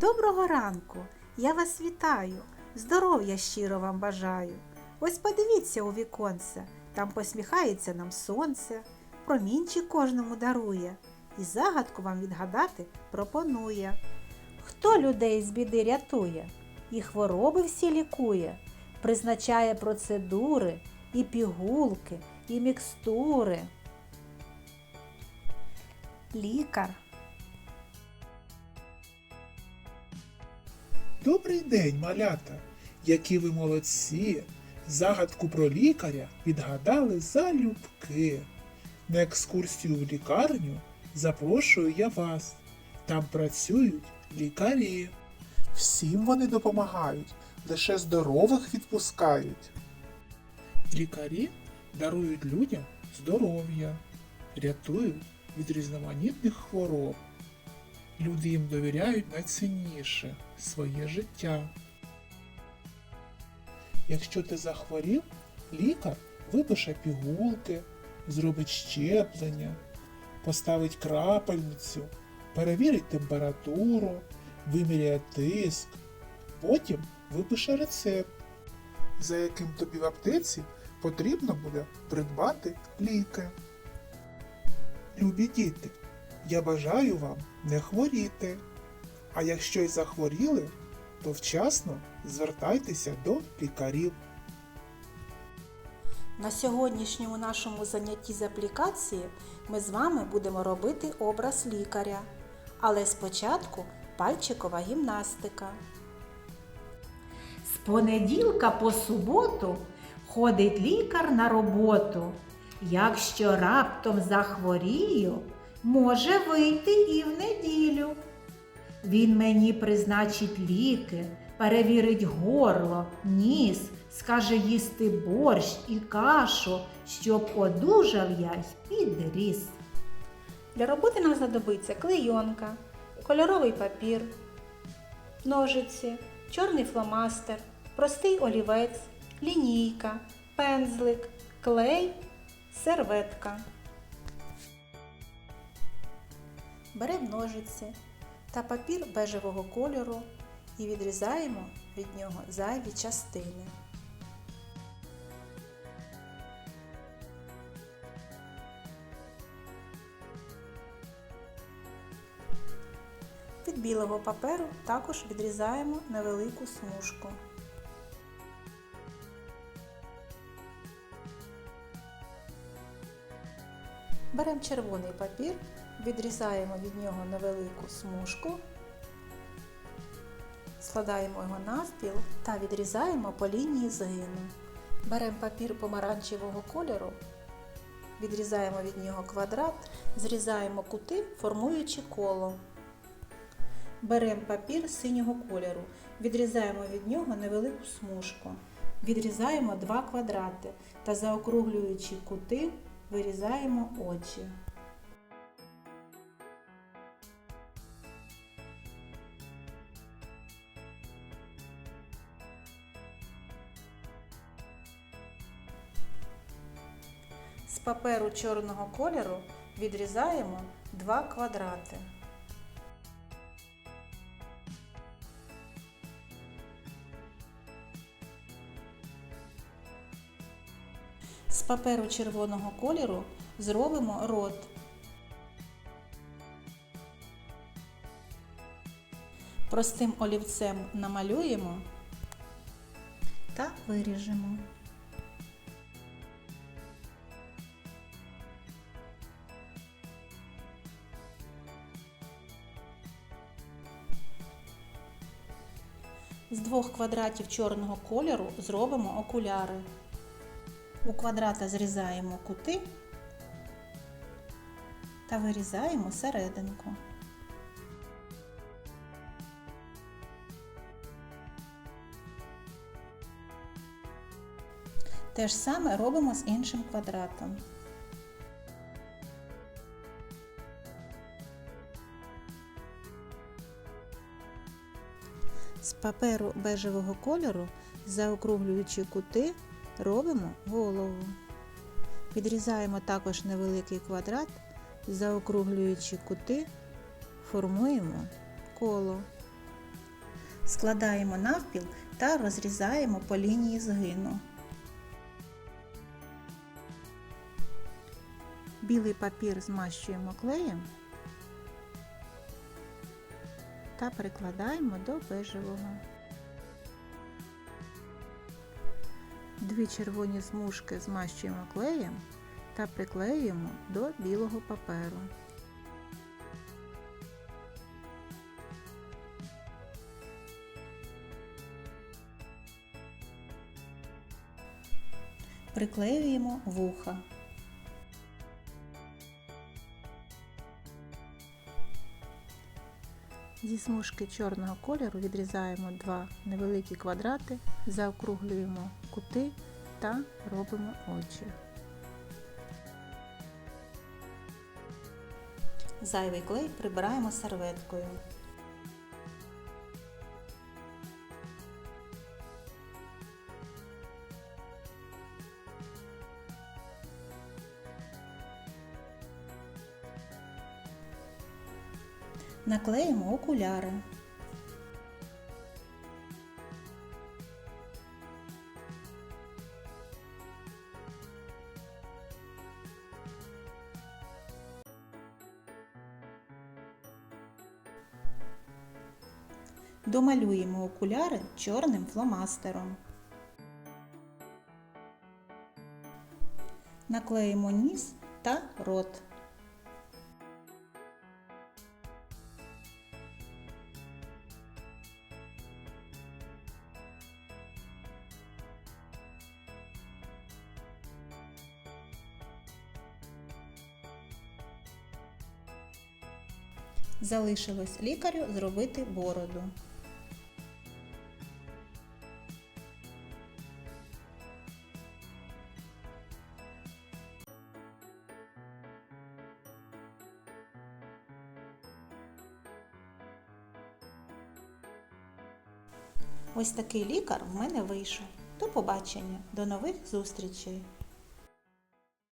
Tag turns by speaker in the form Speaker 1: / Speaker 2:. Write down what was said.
Speaker 1: Доброго ранку! Я вас вітаю, здоров'я щиро вам бажаю. Ось подивіться у віконце, там посміхається нам сонце, промінчик кожному дарує, і загадку вам відгадати пропонує. Хто людей з біди рятує, і хвороби всі лікує, призначає процедури, і пігулки, і мікстури. Лікар.
Speaker 2: Добрий день, малята! Які ви молодці! Загадку про лікаря відгадали залюбки. На екскурсію в лікарню запрошую я вас. Там працюють лікарі. Всім вони допомагають, лише здорових відпускають. Лікарі дарують людям здоров'я, рятують від різноманітних хвороб. Люди їм довіряють найцінніше своє життя. Якщо ти захворів, лікар випише пігулки, зробить щеплення, поставить крапельницю, перевірить температуру, виміряє тиск, потім випише рецепт, за яким тобі в аптеці потрібно буде придбати ліки. Любі діти, я бажаю вам не хворіти. А якщо й захворіли, то вчасно звертайтеся до лікарів.
Speaker 1: На сьогоднішньому нашому занятті з аплікації ми з вами будемо робити образ лікаря. Але спочатку пальчикова гімнастика. З понеділка по суботу ходить лікар на роботу. Якщо раптом захворію, може вийти і в неділю. Він мені призначить ліки, перевірить горло, ніс, скаже їсти борщ і кашу, щоб одужав я й підріс. Для роботи нам знадобиться клейонка, кольоровий папір, ножиці, чорний фломастер, простий олівець, лінійка, пензлик, клей, серветка. Беремо ножиці та папір бежевого кольору і відрізаємо від нього зайві частини. Від білого паперу також відрізаємо невелику смужку. Беремо червоний папір, відрізаємо від нього невелику смужку, складаємо його навпіл та відрізаємо по лінії згину. Беремо папір помаранчевого кольору, відрізаємо від нього квадрат, зрізаємо кути, формуючи коло. Беремо папір синього кольору, відрізаємо від нього невелику смужку. Відрізаємо два квадрати та заокруглюючи кути, вирізаємо очі. З паперу чорного кольору відрізаємо два квадрати. З паперу червоного кольору зробимо рот. Простим олівцем намалюємо та виріжемо. З двох квадратів чорного кольору зробимо окуляри. У квадрата зрізаємо кути та вирізаємо серединку. Те ж саме робимо з іншим квадратом. Паперу бежевого кольору, заокруглюючи кути, робимо голову. Відрізаємо також невеликий квадрат, заокруглюючи кути, формуємо коло. Складаємо навпіл та розрізаємо по лінії згину. Білий папір змащуємо клеєм та прикладаємо до бежевого. Дві червоні смужки змащуємо клеєм та приклеюємо до білого паперу. Приклеюємо вуха. Зі смужки чорного кольору відрізаємо два невеликі квадрати, заокруглюємо кути та робимо очі. Зайвий клей прибираємо серветкою. Наклеїмо окуляри. Домалюємо окуляри чорним фломастером. Наклеїмо ніс та рот. Залишилось лікарю зробити бороду. Ось такий лікар в мене вийшов. До побачення, до нових зустрічей!